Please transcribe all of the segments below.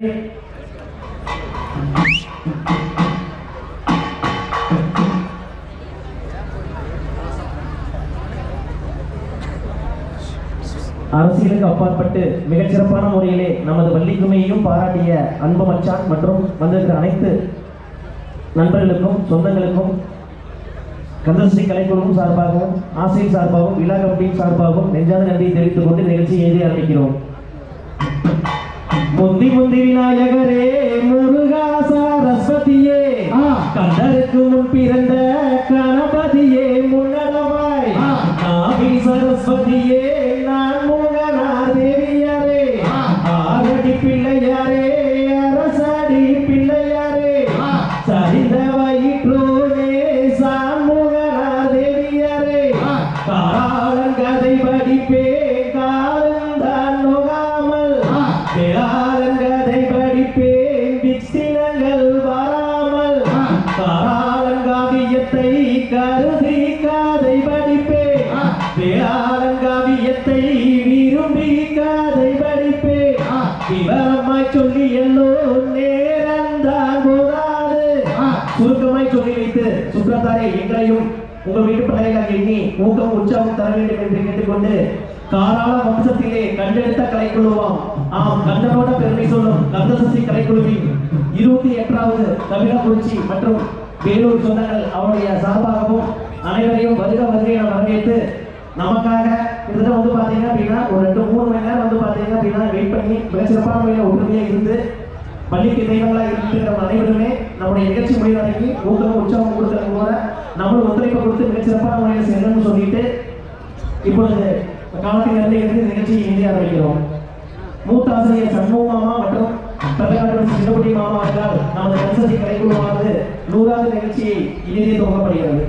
அரசியலுக்கு அப்பாற்பட்டு மிகச்சிறப்பான முறையிலே நமது வள்ளிக்குமையையும் பாராட்டிய அன்பு மச்சான் மற்றும் வந்திருக்கிற அனைத்து நண்பர்களுக்கும் சொந்தங்களுக்கும் கந்தஸ்ரீ கலைக்குழுவும் சார்பாகவும் ஆசிரியர் சார்பாகவும் விழா கமிட்டியின் சார்பாகவும் நெஞ்சாத நன்றியை தெரிவித்துக் கொண்டு நிகழ்ச்சியை எழுதி ஆரம்பிக்கிறோம். முந்தி முந்தி விநாயகரே முருகா சரஸ்வதியே. கண்டருக்கு முன் பிறந்த கணபதியே முன்னடவாய். நாவி சரஸ்வதியே நான் முகனா தேவியாரே. ஆரடி பிள்ளையாரே அரசடி பிள்ளையாரே. சரிந்த வயிற்றோனே சாமுகனா தேவியாரே ஆ. காலங்காவியத்தை கருதி கதை படிப்பேன் ஆ. வேளாளங்காவியத்தை விரும்பி கதை படிப்பேன் ஆ. விவரமாய் சொல்லி எல்லோ நேரந்தான் போதாது. சுருக்கமாய் சொல்லி வைத்து சுற்றத்தாரே எங்களையும் உங்கள் வீட்டு பிள்ளைகளாக எண்ணி ஊக்கம் உற்சாகம் தர வேண்டும் என்று கேட்டுக்கொண்டு காராள வம்சத்திலே கண்டெடுத்த கலைக்குழுவாம். ஆம் கண்டனோட பெருமை சொல்லும் கந்தசசி கலைக்குழுவின் இருபத்தி எட்டாவது கவிழாக்குறிச்சி மற்றும் வேலூர் சொந்தங்கள் அவருடைய சார்பாகவும் அனைவரையும் வருக வருகை என வரவேற்று நமக்காக கிட்டத்தட்ட வந்து பார்த்தீங்க அப்படின்னா ஒரு ரெண்டு மூணு மணி நேரம் வந்து பார்த்தீங்க அப்படின்னா வெயிட் பண்ணி மிக சிறப்பான முறையில் ஒற்றுமையாக இருந்து பள்ளிக்கு தெய்வங்களாக இருக்கிற அனைவருமே நம்முடைய நிகழ்ச்சி முடிவடைக்கி ஊக்கம் உற்சாகம் கொடுக்கறது கூட நம்மளும் ஒத்துழைப்பு கொடுத்து மிகச் சிறப்பான முறையில் செய்யணும்னு சொல்லிட்டு இப்பொழுது காலத்திலிருந்து நிலையில் இருந்து நிகழ்ச்சியை இணைய ஆரம்பிக்கிறோம் மூத்த ஆசிரியர் சண்முக மாமா மற்றும் தமிழ்நாடு சின்னக்குட்டி மாமா அவர்களால் நமது கன்சர்டி கலைக்குழுவானது நூறாவது நிகழ்ச்சியை இனிதே துவங்கப்படுகிறது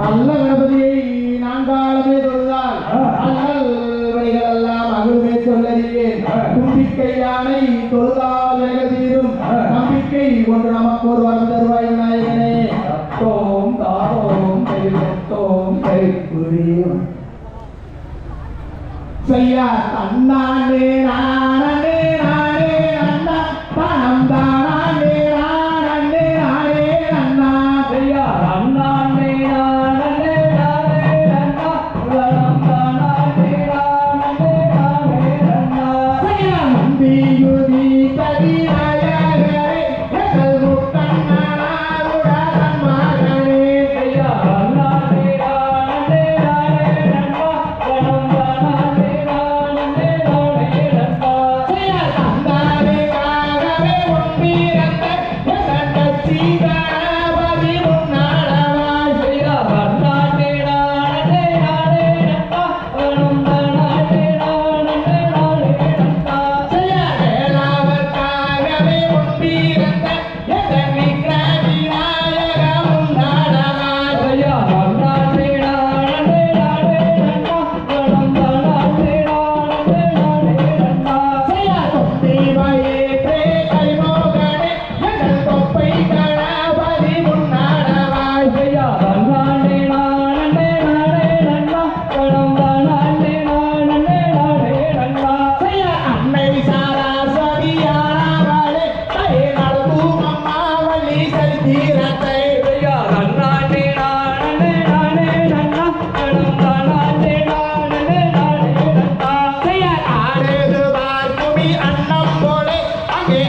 நல்ல கணபதியை நான்காலமே தொழுதால் ஆ. வழிகள் எல்லாம் அகுமே சொல்லறியேன் ஆ. தும்பிக்கை யானை தொழுதால் வெக தீரும் நம்பிக்கை ஒன்று நமக்கு ஒரு வரம் தருவாய் விநாயகனே தோம் தாரோ தோம் கைக்குரியும் செய்யா தன்னானே அண்ணா செய்யா ஆடுது பார்க்குமி அன்னம் போலே அங்கே